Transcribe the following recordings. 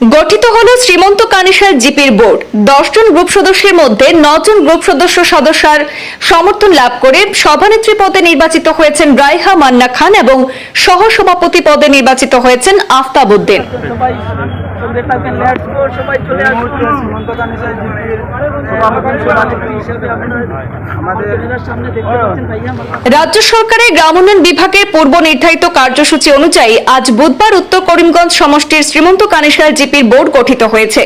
গঠিত হলো শ্রীমন্ত কানিসার জিপির বোর্ড। দশজন গ্রুপ সদস্যের মধ্যে নজন গ্রুপ সদস্য সদস্যার সমর্থন লাভ করে সভানেত্রী পদে নির্বাচিত হয়েছেন রাইহা মান্না খান এবং সহসভাপতি পদে নির্বাচিত হয়েছেন আফতাব উদ্দিন। লেটস গো সবাই চলে আসুন সীমন্ত কানিসার জিপির সভাপতি সভানেত্রী হিসেবে আমাদের সামনে দেখতে পাচ্ছেন ভাইয়া। রাজ্য সরকারের গ্রাম উন্নয়ন বিভাগের পূর্ব নির্ধারিত কার্যসূচি অনুযায়ী আজ বুধবার উত্তর করিমগঞ্জ সমষ্টির শ্রীমন্ত কানিসার জিপির বোর্ড গঠিত হয়েছে।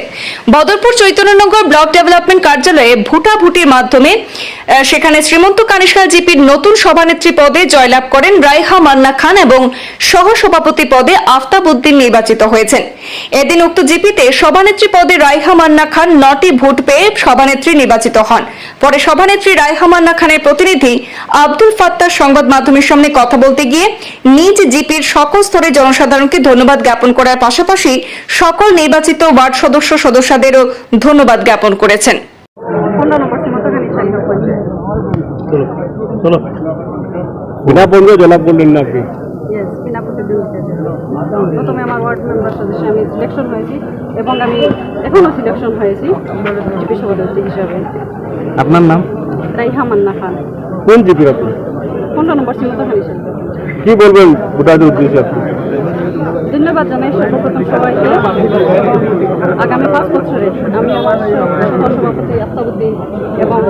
বদরপুর চৈতন্যনগর ব্লক ডেভেলপমেন্ট কার্যালয়ে ভুটাভুটির মাধ্যমে সেখানে শ্রীমন্ত কানিসার জিপির নতুন সভানেত্রী পদে জয়লাভ করেন রাইহা মান্না খান এবং সহসভাপতি পদে আফতাব উদ্দিন নির্বাচিত হয়েছেন। এদিন উক্ত জিপিতে সভানেত্রী পদে রাইহা মান্না খান নটি ভোট পেয়ে সভানেত্রী নির্বাচিত হন। পরে সভানেত্রী রাইহা মান্না খানের প্রতিনিধি আব্দুল ফাত্তার সংবাদ মাধ্যমের সামনে কথা বলতে গিয়ে নিজ জিপির সকল স্তরের জনসাধারণকে ধন্যবাদ জ্ঞাপন করার পাশাপাশি সকল নির্বাচিত ওয়ার্ড সদস্য সদস্যদেরও ধন্যবাদ জ্ঞাপন করেছেন। চলো জলাপ বললেন না আপনি প্রথমে আমার ওয়ার্ড মেম্বার সদস্য আমি সিলেকশন হয়েছি এবং আমি এখনও সিলেকশন হয়েছি জিপি সভাপতি হিসাবে। আপনার নাম? রাইহা মান্না খান। কোন জিপির আপনি? পনেরো নম্বর সীমন্ত কানিসার কি বলবেন ভোটারদের উদ্দেশ্যে আপনি? ধন্যবাদ জানাই সর্বপ্রথম সবাইকে আগামী পাঁচ বছরে আমি আমার সভাপতি আফতাবুদ্দিন এবং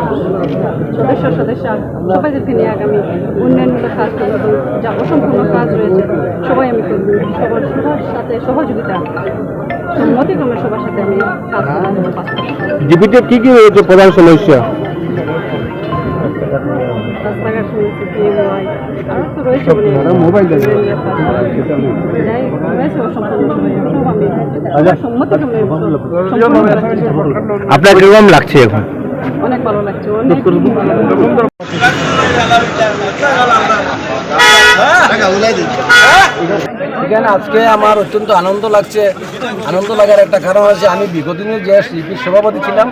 সদস্য সদস্য সবাইদেরকে নিয়ে আগামী উন্নয়নমূলক কাজ যা অসম্পূর্ণ কাজ রয়েছে, সবাই আমি করব সবার সবার সাথে সহযোগিতা, সম্মতিক্রমে সবার সাথে আমি কাজ করব। জিপিতে কি কি রয়েছে প্রধান সমস্যা তো রয়েছে অনেক। মোবাইল। আপনার। কীরকম লাগছে এখন? অনেক ভালো লাগছে অনেক এখানে আজকে আমার অত্যন্ত আনন্দ লাগছে। আনন্দ লাগার একটা কারণ আছে আমি বিগত দিনে যে জিপির সভাপতি ছিলাম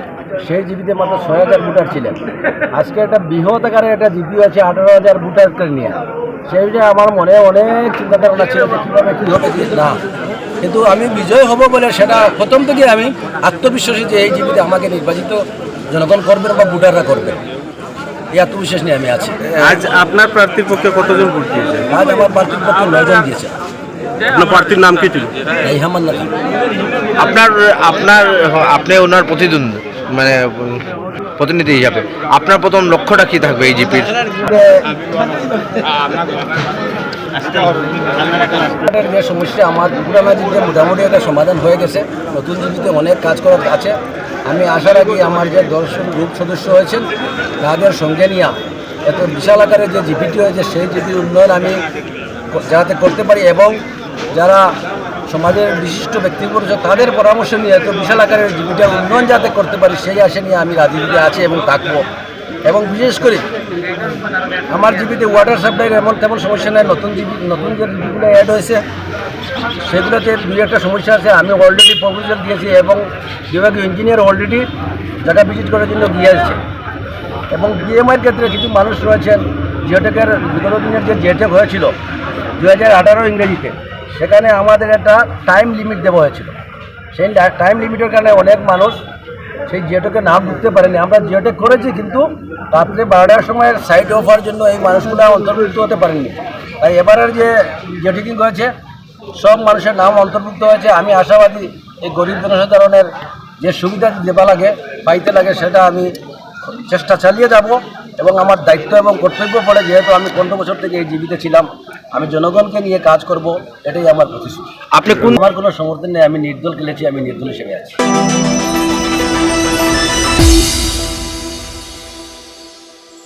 সেই জিপিতে মাত্র ছয় হাজার ভোটার ছিলেন। আজকে একটা বৃহৎ আকারে একটা জিপি আছে আঠারো হাজার ভোটারকে নিয়ে। সেই যে আমার মনে অনেক চিন্তা ধারণা ছিল যে কীভাবে কী হবে। না কিন্তু আমি বিজয় হব বলে সেটা প্রথম থেকে আমি আত্মবিশ্বাসী যে এই জিপিতে আমাকে নির্বাচিত জনগণ করবেন বা ভোটাররা করবেন এই আত্মবিশ্বাস নিয়ে আমি আছি। আজ আপনার প্রার্থীর পক্ষে কতজন ভোট দিয়েছে আজ আমার পার্টির পক্ষে নয়জন দিয়েছে। আপনার প্রার্থীর নাম কি ছিল? আপনার আপনার আপনি ওনার প্রতিদ্বন্দ্বী মানে প্রতিনিধি হিসাবে। আপনার প্রথম লক্ষ্যটা কি থাকবে এই জিপির? যে সমস্যা, আমার পুরানা মোটামুটি একটা সমাধান হয়ে গেছে, নতুন জীবিতে অনেক কাজ করার আছে। আমি আশা রাখি আমার যে দর্শক গ্রুপ সদস্য হয়েছেন, তাদের সঙ্গে নিয়ে এত বিশাল আকারে যে জিপিটি হয়েছে, সেই জিপির উন্নয়ন আমি যাতে করতে পারি এবং যারা সমাজের বিশিষ্ট ব্যক্তিবর্গ তাদের পরামর্শ নিয়ে এত বিশাল আকারের জীবিটার উন্নয়ন যাতে করতে পারি, সেই আশা নিয়ে আমি রাজনীতিতে আছি এবং থাকব। এবং বিশেষ করে, আমার জিবিতে ওয়াটার সাপ্লাইয়ের এমন তেমন সমস্যা নেই, নতুন জিবি নতুন যে জিবিগুলো অ্যাড হয়েছে, সেগুলোতে দুই একটা সমস্যা আছে, আমি অলরেডি প্রপোজাল দিয়েছি এবং বিভাগীয় ইঞ্জিনিয়ার অলরেডি জায়গা ভিজিট করার জন্য গিয়েছে এবং বিএমআইয়ের ক্ষেত্রে কিছু মানুষ রয়েছেন জিওটেকের বিগত দিনের যে জিওটেক হয়েছিল দু হাজার আঠারো ইংরেজিতে সেখানে আমাদের একটা টাইম লিমিট দেওয়া হয়েছিল। সেই টাইম লিমিটের কারণে অনেক মানুষ সেই জিওটেকে নাম ঢুকতে পারেনি। আমরা জিওটেক করেছি কিন্তু রাত্রে বারোটার সময় সাইড অফার জন্য এই মানুষগুলো অন্তর্ভুক্ত হতে পারেনি তাই এবারের যে জিওটেকিং হয়েছে, সব মানুষের নাম অন্তর্ভুক্ত হয়েছে। আমি আশাবাদী এই গরিব জনসাধারণের যে সুবিধা দেওয়া লাগে, পাইতে লাগে, সেটা আমি চেষ্টা চালিয়ে যাব এবং আমার দায়িত্ব এবং কর্তব্য পড়ে, যেহেতু আমি পনেরো বছর থেকে এই জীবিত ছিলাম। আমি জনগণকে নিয়ে কাজ করব এটাই আমার প্রতিশ্রুতি। আপনি কোন আমার কোনো সমর্থন নেই আমি নির্দল খেলেছি আমি নির্দল হিসেবে আছি।